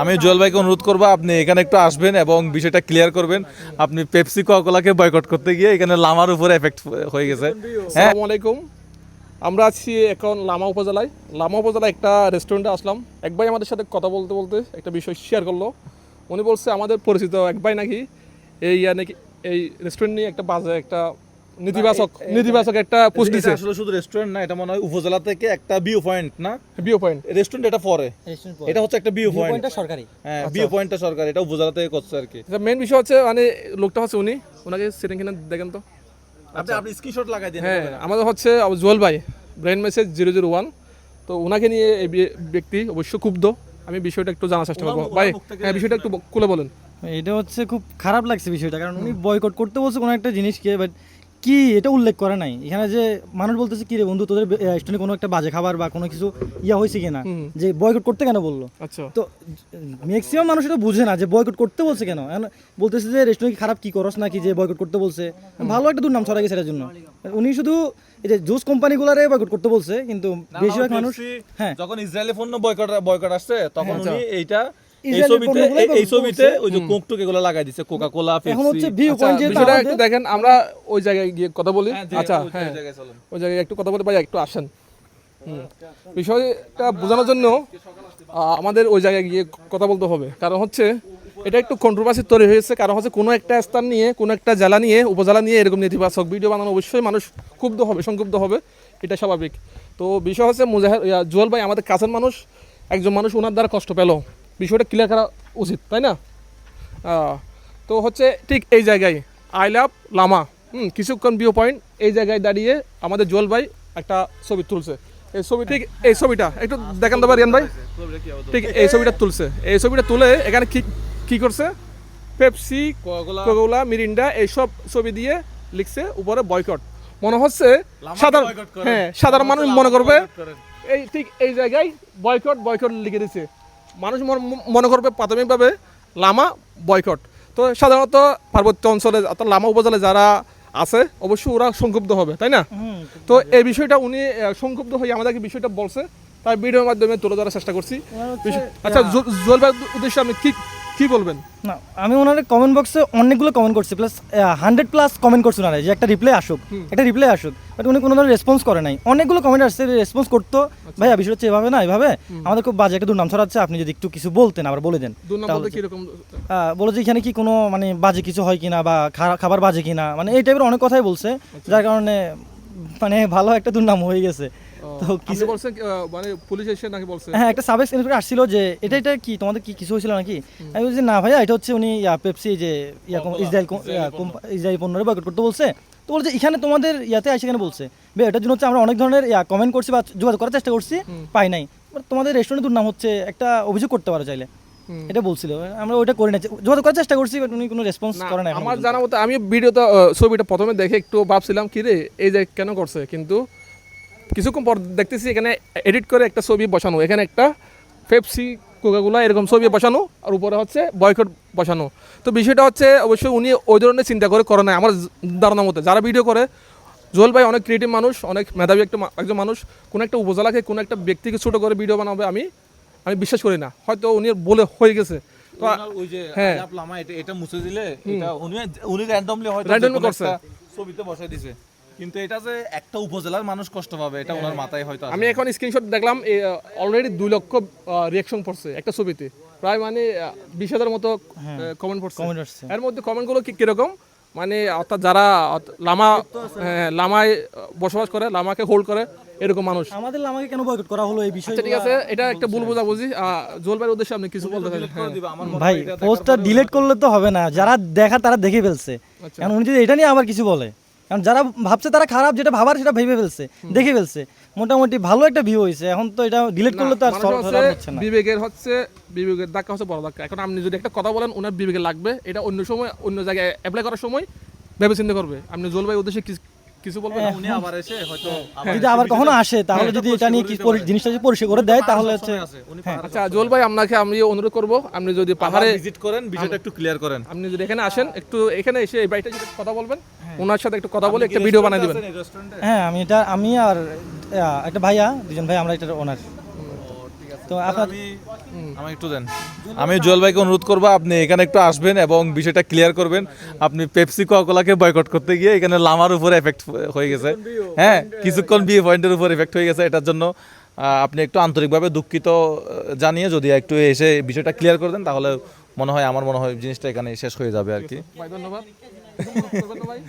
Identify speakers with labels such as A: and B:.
A: আমি জুয়েল ভাইকে অনুরোধ করব আপনি এখানে একটু আসবেন এবং বিষয়টা ক্লিয়ার করবেন। আপনি পেপসি কোকাকোলাকে বয়কট করতে গিয়ে এখানে লামার উপরে এফেক্ট হয়ে গেছে। হ্যাঁ?
B: আলাইকুম। আমরা আছি এখন লামা উপজেলায়। লামা উপজেলায় একটা রেস্টুরেন্টে আসলাম। এক ভাই আমাদের সাথে কথা বলতে বলতে একটা বিষয় শেয়ার করল। উনি বলছে আমাদের পরিচিত এক ভাই নাকি এই নাকি এই রেস্টুরেন্ট নিয়ে একটা বাজে একটা নেতিবাচক নেতিবাচক একটা পোস্ট দিছে
A: আসলে শুধু রেস্টুরেন্ট না এটা মনে হয় উপজেলা থেকে একটা ভিউ পয়েন্ট না?
B: ভিউ পয়েন্ট
A: রেস্টুরেন্ট এটা পরে। এটা হচ্ছে একটা ভিউ পয়েন্ট
C: পয়েন্টটা সরকারি।
A: হ্যাঁ ভিউ পয়েন্টটা সরকার এটা উপজেলা থেকে করছে আর কি।
B: মেন বিষয় হচ্ছে মানে লোকটা হচ্ছে উনি। ওনাকে সেটিং কিনে দেখেন তো।
A: আপনি আপনি স্ক্রিনশট লাগাই দিন
B: হ্যাঁ আমাদের হচ্ছে জুয়েল ভাই brain message zero zero one তো ওনাকে নিয়ে এই ব্যক্তি অবশ্য ক্ষুব্ধ। আমি বিষয়টা একটু জানার চেষ্টা করব। ভাই হ্যাঁ বিষয়টা একটু খুলে বলেন।
C: এটা হচ্ছে খুব খারাপ লাগছে বিষয়টা কারণ উনি বয়কট করতে বলছে কোনো একটা জিনিসকে বাট কি এটা উল্লেখ করে নাই। এখানে যে মানুষ বলতেছে কি রে বন্ধু তোদের রেস্টুরেন্টে কোনো একটা বাজে খাবার বা কোনো কিছু ইয়া হয়েছে কিনা? যে বয়কট করতে কেন বলল?
B: আচ্ছা।
C: তো ম্যাক্সিমাম মানুষ এটা বুঝে না যে বয়কট করতে বলছে কেন? বলতেছে যে রেস্টুরেন্ট খারাপ? কি করস নাকি যে বয়কট করতে বলছে? ভালো একটা দুর্নাম ছড়া গেছে এটার জন্য। উনি শুধু এই যে জুস কোম্পানিগুলারে বয়কট করতে বলছে কিন্তু বেশিরভাগ মানুষ হ্যাঁ।
A: যখন ইসরায়েলি পণ্য বয়কট বয়কট আসছে তখন উনি এইটা এই ছবিতে এই- এই ছবিতে ওই যে কোক টোক এগুলো লাগাই দিছে কোকা কোলা
C: এখন হচ্ছে ভিউ
B: আচ্ছা,
C: পয়েন্ট যেহেতু আমাদের-
B: একটু দেখেন আমরা ওই জায়গায় গিয়ে কথা বলি। আচ্ছা
A: ওই
B: হ্যাঁ।
A: জায়গায়
B: ওই জায়গায় একটু কথা বলতে ভাই একটু আসেন। বিষয়টা বোঝানোর জন্য আমাদের ওই জায়গায় গিয়ে কথা বলতে হবে। কারণ হচ্ছে এটা একটু কন্ট্রোভার্সি তৈরি হয়েছে। কারণ হচ্ছে কোনো একটা স্থান নিয়ে কোনো একটা জেলা নিয়ে উপজেলা নিয়ে এরকম নেতিবাচক ভিডিও বানানো অবশ্যই মানুষ ক্ষুব্ধ হবে সংক্ষুব্ধ হবে। এটা স্বাভাবিক। তো বিষয় হচ্ছে মুজাহিদ ইয়া, জুয়েল ভাই আমাদের কাছের মানুষ একজন মানুষ ওনার দ্বারা কষ্ট পেল। বিষয়টা ক্লিয়ার করা উচিত তাই না? তো হচ্ছে ঠিক এই জায়গায় আই লাভ লামা হুম কিছুক্ষণ ভিউ পয়েন্ট এই জায়গায় দাঁড়িয়ে আমাদের জল ভাই একটা ছবি তুলছে। এই ছবি ঠিক এই ছবিটা একটু দেখান দেবার রিয়ান ভাই। ঠিক এই ছবিটা তুলছে। এই ছবিটা তুলে এখানে কি কি করছে? পেপসি কোকোলা মিরিন্ডা এইসব ছবি দিয়ে লিখছে উপরে বয়কট মনে হচ্ছে সাধারণ হ্যাঁ সাধারণ মানুষ মনে করবে এই ঠিক এই জায়গায় বয়কট বয়কট লিখে দিচ্ছে। মানুষ মনে করবে প্রাথমিকভাবে লামা বয়কট। তো সাধারণত পার্বত্য অঞ্চলে অর্থাৎ লামা উপজেলায় যারা আছে অবশ্যই ওরা সংক্ষুব্ধ হবে তাই না? তো এই বিষয়টা উনি সংক্ষুব্ধ হয়ে আমাদেরকে বিষয়টা বলছে তাই ভিডিওর মাধ্যমে তুলে ধরার চেষ্টা করছি। আচ্ছা জলবায়ু উদ্দেশ্যে আমি কি কি বলবেন?
C: না আমি ওনার কমেন্ট বক্সে অনেকগুলো কমেন্ট করছি প্লাস হান্ড্রেড প্লাস কমেন্ট করছি ওনারা যে একটা রিপ্লাই আসুক একটা রিপ্লাই আসুক বাট উনি কোনো ধরনের রেসপন্স করে নাই। অনেকগুলো কমেন্ট আসছে রেসপন্স করতো
B: আচ্ছা।
C: ভাইয়া বিষয় হচ্ছে এভাবে না এভাবে আমাদের খুব বাজে একটা দুর্নাম ছড়াচ্ছে আপনি যদি একটু কিছু বলতেন আবার বলে দেন বলো যে এখানে কি কোনো মানে বাজে কিছু হয় কিনা বা খাবার বাজে কিনা মানে এই টাইপের অনেক কথাই বলছে
B: আচ্ছা।
C: যার কারণে মানে ভালো একটা দুর্নাম হয়ে গেছে। তো কিছু
B: বলছেন মানে পুলিশ এসে নাকি বলছে?
C: হ্যাঁ একটা সাব ইন্সপেক্টর আসছিল যে এটা এটা কি? তোমাদের কি কিছু হয়েছিল নাকি? আমি বলছি না ভাইয়া এটা হচ্ছে উনি পেপসি যে ইয়া ইসরায়েল ইসরায়েল পণ্যের বয়কট করতে বলছে। তো বলছে এখানে তোমাদের ইয়াতে আসে কেন? বলছে। বে এটার জন্য হচ্ছে আমরা অনেক ধরনের ইয়া কমেন্ট করছি বা যোগাযোগ করার চেষ্টা করছি পাই নাই। তোমাদের রেস্টুরেন্টের দুর্নাম হচ্ছে একটা অভিযোগ করতে পারো চাইলে। এটা বলছিল। আমরা ওইটা করে না যোগাযোগ করার চেষ্টা করছি বাট উনি কোনো রেসপন্স করে না এখনও
B: আমার জানা মতো আমি ভিডিওটা ছবিটা প্রথমে দেখে একটু ভাবছিলাম কি রে এই যে কেন করছে? কিন্তু কিছুক্ষণ পর দেখতেছি এখানে এডিট করে একটা ছবি বসানো। এখানে একটা পেপসি কোকাগুলা এরকম ছবি বসানো আর উপরে হচ্ছে বয়কট বসানো। তো বিষয়টা হচ্ছে অবশ্যই উনি ওই ধরনের চিন্তা করে করে নাই আমার ধারণা মতে। যারা ভিডিও করে জোল ভাই অনেক ক্রিয়েটিভ মানুষ অনেক মেধাবী একটা একজন মানুষ কোনো একটা উপজেলাকে কোনো একটা ব্যক্তিকে ছোটো করে ভিডিও বানাবে আমি আমি বিশ্বাস করি না। হয়তো উনি বলে হয়ে গেছে। তো
A: ওই যে
B: হ্যাঁ।
A: এটা এটা মুছে দিলে এটা উনি উনি র্যান্ডমলি হয়তো
B: Randomly করছে।
A: ছবিতে বসাই দিছে। কিন্তু এটা যে একটা উপজেলার মানুষ কষ্ট পাবে এটা ওনার মাথায় হয়তো
B: আমি এখন স্ক্রিনশট দেখলাম অলরেডি দুই লক্ষ রিয়াকশন পড়ছে একটা ছবিতে। প্রায় মানে বিশ হাজার মতো কমেন্ট পড়ছে।
C: Comment আসছে।
B: এর মধ্যে কমেন্টগুলো কি কীরকম? মানে অর্থাৎ যারা লামা হ্যাঁ, লামায় বসবাস করে লামাকে হোল্ড করে এরকম মানুষ।
C: আমাদের আমাকে কেন বয়কট করা হলো এই বিষয়ে
B: আচ্ছা ঠিক আছে এটা একটা ভুল বোঝাবুঝি। জোল ভাইয়ের উদ্দেশ্যে আপনি কিছু বলতে হ্যাঁ।
A: আমার
C: ভাই পোস্টটা ডিলিট করলে তো হবে না যারা দেখা তারা দেখে ফেলছে।
B: আচ্ছা।
C: কারণ উনি যদি এটা নিয়ে আবার কিছু বলে। কারণ যারা ভাবছে তারা খারাপ যেটা ভাবার সেটা ভেবে ফেলছে দেখে ফেলছে। মোটামুটি ভালো একটা ভিউ হয়েছে। এখন তো এটা ডিলিট করলে তো আর সলভ
B: হচ্ছে
C: হচ্ছে না।
B: বিবেকের হচ্ছে বিবেকের ধাক্কা হচ্ছে বড় ধাক্কা। এখন আপনি যদি একটা কথা বলেন ওনার বিবেকে লাগবে। এটা অন্য সময় অন্য জায়গায় অ্যাপ্লাই করার সময় ভেবে চিন্তা করবে। আপনি জোল ভাই উদ্দেশ্যে কি- কিছু বলবেন?
A: উনি আবার এসে হয়তো
C: যদি আবার কখনো আসে তাহলে যদি এটা নিয়ে কি জিনিসটা যদি পরিষ্কার করে দেয় তাহলে হচ্ছে
B: আচ্ছা জোল ভাই আপনাকে আমি অনুরোধ করব আপনি যদি পাহাড়ে
A: ভিজিট করেন বিষয়টা একটু ক্লিয়ার করেন।
B: আপনি যদি এখানে আসেন একটু এখানে এসে এই বাড়িটা যদি কথা বলবেন ওনার সাথে একটু কথা বলে একটা ভিডিও বানিয়ে দিবেন।
C: হ্যাঁ আমি এটা আমি আর একটা ভাইয়া দুজন ভাই আমরা এটার ওনার তো আপনার
A: আমি আমাকে একটু দেন। আমি জুয়েল ভাইকে অনুরোধ করব আপনি এখানে একটু আসবেন এবং বিষয়টা ক্লিয়ার করবেন। আপনি পেপসি কোকাকোলাকে বয়কট করতে গিয়ে এখানে লামার উপর এফেক্ট হয়ে গেছে। হ্যাঁ কিছুক্ষণ বিয়ে পয়েন্টের উপর এফেক্ট হয়ে গেছে এটার জন্য। আপনি একটু আন্তরিকভাবে দুঃখিত জানিয়ে যদি একটু এসে বিষয়টা ক্লিয়ার করে দেন তাহলে মনে হয় আমার মনে হয় জিনিসটা এখানে শেষ হয়ে যাবে আর কি।
B: ধন্যবাদ। ভাই